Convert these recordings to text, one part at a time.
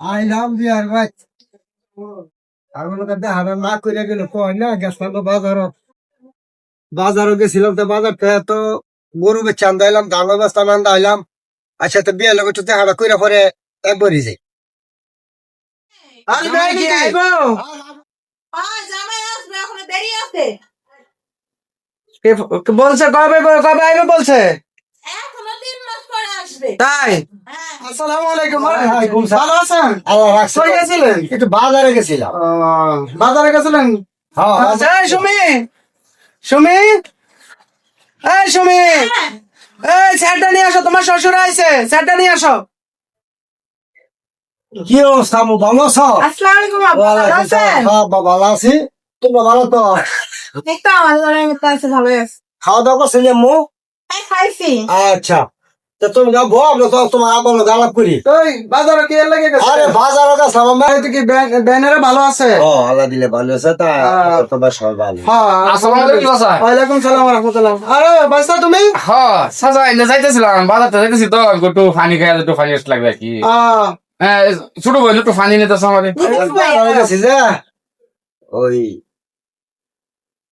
আইলাম বিয়ার ভাই। আমার হারা না করে গেল কয় না গেছিলাম তো বাজারও। বাজারও গেছিলাম তো বাজার তো গরু বেচে আনতে আইলাম ধান ব্যবস্থা আনতে আইলাম। আচ্ছা তো বিয়ের লোক তো হারা কইরা পরে একবারই যাই। বলছে কবে কবে আইবে বলছে এখনও তিন মাস পরে আসবে। তাই? হ্যাঁ। আসসালামু আলাইকুম। ভালো আছেন? কই গেছিলেন? একটু বাজারে গেছিলাম। বাজারে গেছিলেন? হ্যাঁ আচ্ছা, সুমি সুমি এই সুমি এই স্যারটা নিয়ে আসো তোমার শ্বশুর আইছে। স্যারটা নিয়ে আসো। কি অবস্থা মু ভালো আছো? আসসালামু আলাইকুম। হ্যাঁ, বা- ভালো আছি। তোমরা ভালো তো? আমাদের আছি। খাওয়া দাওয়া করছিলে মু খাইছি। আচ্ছা। তুমি তোমার আবার লোক আলাপ করি। কি লাগে আরে তো ব্যানারে ভালো আছে? ও আল্লাহ দিলে ভালো আছে তা তোমার সবাই ভালো। হ্যাঁ আসসালামু আলাইকুম চাচা। ওয়ালাইকুম সালাম ওয়া রাহমাতুল্লাহ। আরে বাইসা তুমি? হ্যাঁ চাচা এনে যাইতেছিলাম বাজারতে যাইতেছি তো একটু পানি খাই একটু পানি লাগবে কি। হ্যাঁ, ছোট বোন একটু পানি নিতেছে আমাদের। বাজারে ওই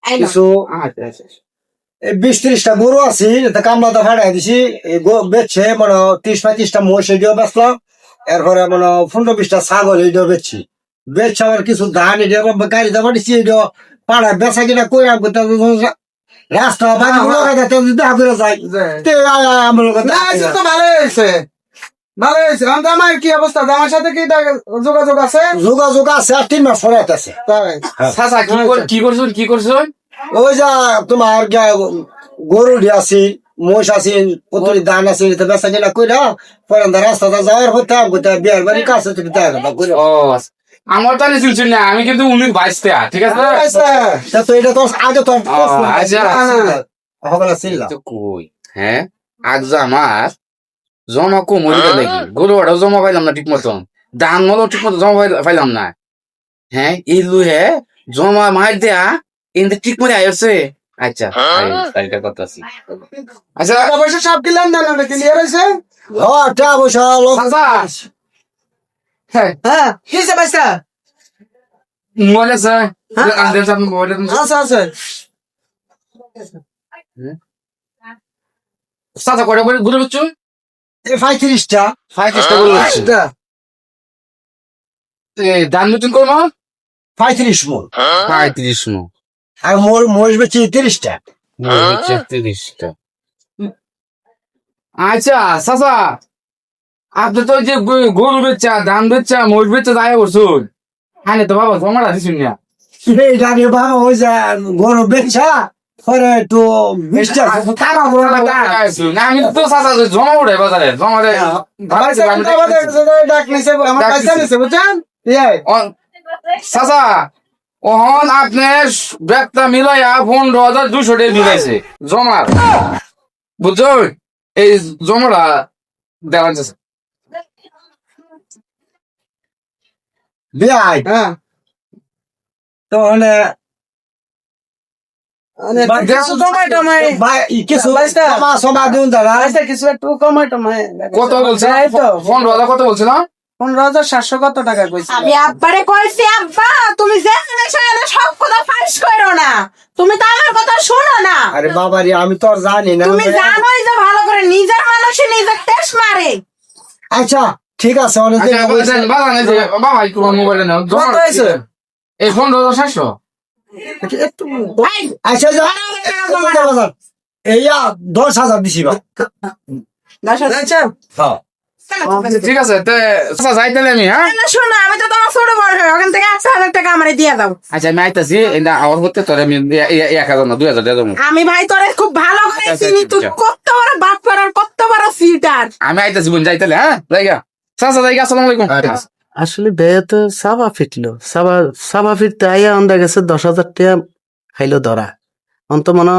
কিছু আচ্ছা আচ্ছা এই বিশ ত্রিশটা গরু আছি তা কামলাতে ফাটাই দিছি। বেচছে মানে ত্রিশ পঁয়ত্রিশটা মোষ এডিও বেচলাম এরপরে মানে পনেরো বিশটা ছাগল এডিও বেচছি। বেচছে আবার কিছু ধান এডিও গাড়িতে পাঠিয়েছি এডিও পাড়ায় বেচা কিনা করে রাস্তা বাকি দেখা করে যায় তে আয় আয় আমার ভালো হয়েছে ভালো হয়েছে আমার কি অবস্থা? জামার সাথে কি যোগাযোগ আছে? যোগাযোগ আছে আর তিন মাস পরে আছে কি কর কি করছুন? কি করছুন? ওই যা তোমার গরু আছি মোষ আছি পুতুলি ধান আছে এটা বেচা কিনা কইরা পরে রাস্তাটা যাওয়ার হতে বিয়ার বাড়ি কাছে তুমি দেখা কথা কইরা। আমার তো আনি শুনছেন না আমি কিন্তু উনিশ বাইশ টাকা ঠিক আছে? তা তো এটা তো আগে তো ও, আচ্ছা। হগলা ছিল। কই? হ্যাঁ? আজ আমার জমা দেখি গরু জমা পাইলাম না ঠিক মতন। ধান মতো ঠিক মতো জমা পাইলাম না। হ্যাঁ এই লুহে জমা মার দেয়া কিন্তু ঠিক মতো আইছে আচ্ছা তাইটা কথা আছি আচ্ছা টাকা পয়সা সব কি লেনদেন হলো ক্লিয়ার হয়েছে? ও টা বসা লোক চাচা হ্যাঁ। হ্যাঁ কি সে বাইসা মোবাইল আছে আনতে চান মোবাইল আছে আছে চাচা কয়টা করে ঘুরে হচ্ছে পঁয়ত্রিশটা। ফাইভ চেষ্টা করে হচ্ছে দান নতুন করব পঁয়ত্রিশ মন পঁয়ত্রিশ নো আর মোর মোষ বেচি তিরিশটা। তিরিশটা। আচ্ছা চাচা আপনি তো যে গরু বেচা ধান বেচা মোষ বেচা দায় করছুন। হ্যাঁ তো বাবা জমাটা দিছুন না। এইটা নিয়ে বাবা ওই যে গরু বেচা পরে টাকা বড় না আমি তো চাচা জমা উঠে বাজারে জমা দেয়। বাইসা কিন্তু আমাদের একজনের ডাক নিছে আমার ডাক নিছে। নিছে বুঝছেন? চাচা ওহন আপনার ব্যাগটা মিলাইয়া পনেরো হাজার দুশো টাকা মিলাইছে জমার বুঝছ? এই জমাটা দেওয়া যাচ্ছে বিয়াই। হ্যাঁ। তো মানে মানে কত বলছে? এই তো। পনেরো হাজার সাতশো কত টাকা কইছি? আমি আব্বারে কইছি আব্বা তুমি যে না সব কথা ফাঁস করো না। তুমি তো আমার কথা শোনো না। আরে বাবা রে আমি তো আর জানি না। তুমি জানোই যে ভালো করে নিজের মানুষই নিজের টেস মারে। আচ্ছা ঠিক আছে অনেক আচ্ছা বলছেন বাবা নাই যে বাবা একটু মোবাইলে নাও কত হয়েছে? এই পনেরো হাজার সাতশো। একটু আচ্ছা যা এই দশ হাজার দিছি বা দশ হাজার। আচ্ছা। হ্যাঁ। ঠিক আছে যাইতে আমি হ্যাঁ? শোনো আমি তো তোমার ছোট বড় ওখান থেকে একশো হাজার টাকা আমারে দিয়ে দাও। আচ্ছা আমি আইতাছি এটা আমার হতে তোর আমি এক হাজার না দুই হাজার দিয়ে দেবো। আমি ভাই তোরে খুব ভালো করে আচ্ছা, চিনি আচ্ছা, তুই আচ্ছা। কত বড় বাপ কত বড় ফিল্টার আমি আইতাছি বোন যাইতালে হ্যাঁ? জায়গা চাচা জায়গা আসসালামু আলাইকুম। আসলে বেয়ে তো সাবা ফিটলো। সাবা সাবা ফিরতে আইয়া আন্দা গেছে দশ হাজার টাকা খাইলো ধরা। অন্ত মনে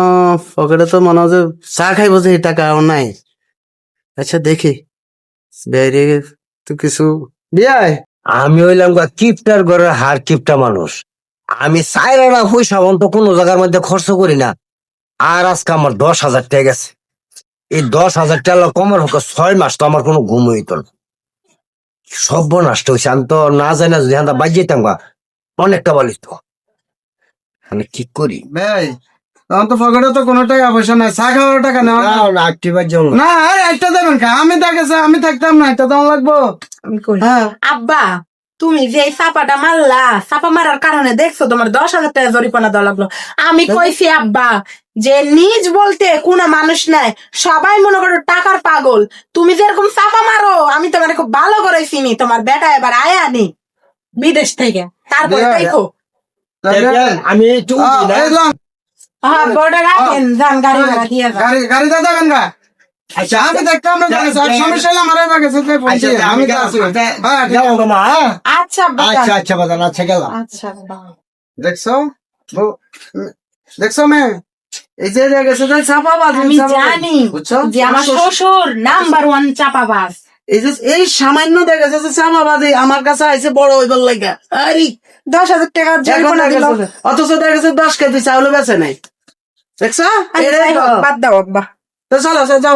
পকেটে তো মনে হয় যে চা খাইব যে এই টাকা নাই। আচ্ছা দেখি। তো কিছু বিয়াই আমি হইলাম গা কিপটার ঘরের হার কিপটা মানুষ। আমি চাইরা না পয়সা অন্ত কোনো জায়গার মধ্যে খরচ করি না। আর আজকে আমার দশ হাজার টাকা গেছে। এই দশ হাজার টাকা কমের হোক ছয় মাস তো আমার কোনো ঘুম হইতো না। সর্বনাষ্ট হয়েছে আমি তো না জানি না যদি আমরা বাজ যেতাম গা অনেকটা বলিস তো আমি কি করি? ভাই তখন তো পকেটে তো কোনো টাকা পয়সা নাই চা খাওয়ার টাকা নেওয়া না আরে একটা দেবেন আমি দেখেছি আমি থাকতাম না একটা দাম লাগবো। আমি করি হ্যাঁ। আব্বা তুমি যে চাপাটা মারলা চাপা মারার কারণে দেখছ তোমার দশ হাজার টাকা জরিপানা দেওয়া লাগল। আমি কইছি আব্বা যে নিজ বলতে কোন মানুষ নাই সবাই মনে করো টাকার পাগল। তুমি যেরকম চাপা মারো আমি তোমার খুব ভালো করে চিনি। তোমার বেটা এবার আয়া নি বিদেশ থেকে। তারপরে দেখো। আমি আচ্ছা আমি দেখতাম সমস্যা আমার আচ্ছা আমি? আচ্ছা আচ্ছা আচ্ছা বাজান আচ্ছা গেলাম। আচ্ছা দেখছ? দেখছ মে? এই যে যে গেছে চাপাবাজ আমি জানি বুঝছ? যে আমার শ্বশুর নাম্বার ওয়ান চাপাবাজ। এই যে এই সামান্য দেখা যে চাপাবাজি আমার কাছে আইছে বড় হইবার লাগা আরে দশ হাজার টাকা জরিমানা দিল অথচ দেখেছে দশ কেজি চাউল বেছে নাই। দেখছ। বাদ দাও বাহ। তো চলো যাও।